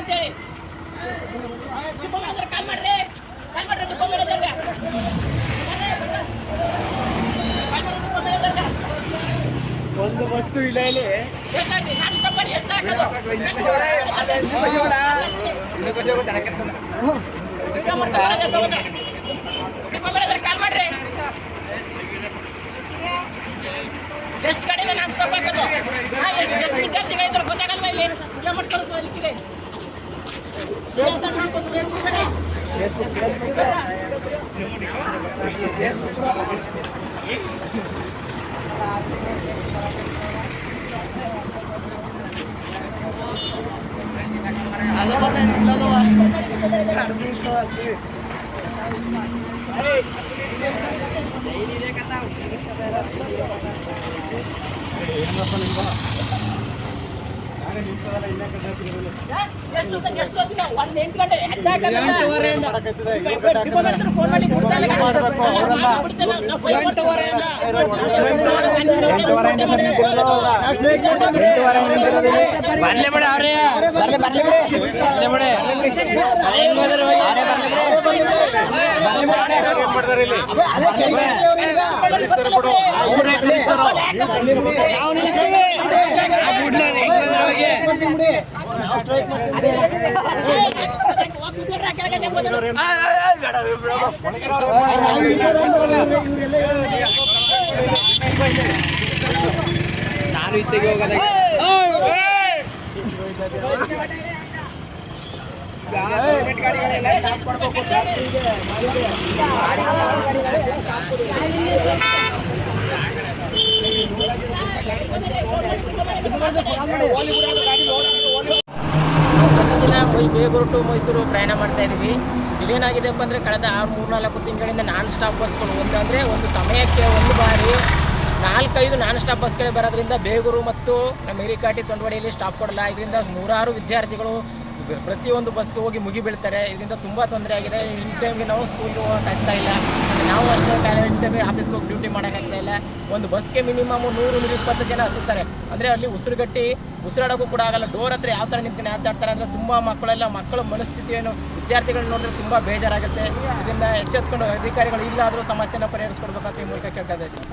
ಅಂತೇಳಿ. ಕಾಲ್ ಮಾಡ್ರಿ. ಕಾಲ್ ಮಾಡ್ರಿ ಡಿಪೋ ಒಂದು ಬಸ್ಸು ಇಲ್ಲ ಇಲ್ಲಿ. ಕಾಲ್ ಮಾಡ್ರಿ. ಎಷ್ಟು ಕಡೆಯಿಂದ ನಾನು ಸ್ಟಾಪ್ ಹಾಕೋದು. ಎಷ್ಟು ವಿದ್ಯಾರ್ಥಿಗಳಿದ್ರು ಗೊತ್ತಾಗಲ್ವಾ ಇಲ್ಲಿ? ಇಲ್ಲ Hey, ano pa nito? ಬರ್ಲಿ ಬಿಡ. ಅವ್ರಿ ಬರ್ಲಿ ಬರ್ಲಿ ಬಿಡಿ ಬರ್ಲಿ ಬಿಡಿ ನಾವು ನಿಲ್ಲಿಸ್ತೀವಿ ನಾನು ಇತ್ತೆಗೆ ಹೋಗೋದಾಗ ಪ್ರತಿದಿನ ಬೇಗೂರು ಟು ಮೈಸೂರು ಪ್ರಯಾಣ ಮಾಡ್ತಾ ಇದ್ದೀವಿ. ಇದೇನಾಗಿದೆಪ್ಪ ಅಂದರೆ ಕಳೆದ ಆರು ಮೂರು ನಾಲ್ಕು ತಿಂಗಳಿಂದ ನಾನ್ ಸ್ಟಾಪ್ ಬಸ್ಗಳು ಒಂದು ಅಂದರೆ ಒಂದು ಸಮಯಕ್ಕೆ ಒಂದು ಬಾರಿ ನಾಲ್ಕೈದು ನಾನ್ ಸ್ಟಾಪ್ ಬಸ್ಗಳೇ ಬರೋದ್ರಿಂದ ಬೇಗೂರು ಮತ್ತು ನಮ್ಮ ಹಿರಿಕಾಟಿ ತೊಂಡವಾಡಿಯಲ್ಲಿ ಸ್ಟಾಪ್ ಕೊಡಲ್ಲ. ಇದರಿಂದ ನೂರಾರು ವಿದ್ಯಾರ್ಥಿಗಳು ಪ್ರತಿಯೊಂದು ಬಸ್ಗೆ ಹೋಗಿ ಮುಗಿ ಬೀಳ್ತಾರೆ. ಇದರಿಂದ ತುಂಬ ತೊಂದರೆ ಆಗಿದೆ. ಇನ್ ಟೈಮ್ಗೆ ನಾವು ಸ್ಕೂಲ್ಗೆ ಹೋಗೋಕ್ಕಾಗ್ತಾ ಇಲ್ಲ. ನಾವು ಅಷ್ಟೇ ಇನ್ ಟೈಮ್ಗೆ ಆಫೀಸ್ಗೆ ಹೋಗಿ ಡ್ಯೂಟಿ ಮಾಡೋಕ್ಕಾಗ್ತಾ ಇಲ್ಲ. ಒಂದು ಬಸ್ಗೆ ಮಿನಿಮಮ್ ನೂರು, ನೂರ ಇಪ್ಪತ್ತು ಜನ ಹತ್ತುತ್ತಾರೆ. ಅಂದರೆ ಅಲ್ಲಿ ಉಸಿರುಗಟ್ಟಿ ಉಸಿರಾಡೋಕ್ಕೂ ಕೂಡ ಆಗಲ್ಲ. ಡೋರ್ ಹತ್ರ ಯಾವ ಥರ ನಿಂತ್ಕೊಂಡು ಮಾತಾಡ್ತಾರೆ ಅಂದರೆ ತುಂಬ ಮಕ್ಕಳೆಲ್ಲ ಮಕ್ಕಳ ಮನಸ್ಥಿತಿಯನ್ನು ವಿದ್ಯಾರ್ಥಿಗಳನ್ನ ನೋಡಿದ್ರೆ ತುಂಬ ಬೇಜಾರಾಗುತ್ತೆ. ಇದರಿಂದ ಎಚ್ಚೆತ್ಕೊಂಡು ಅಧಿಕಾರಿಗಳು ಇಲ್ಲಾದರೂ ಸಮಸ್ಯೆನ ಪರಿಹರಿಸ್ಕೊಡ್ಬೇಕಂತ ಈ ಮೂಲಕ ಕೇಳ್ತಾ ಇದ್ದೀನಿ.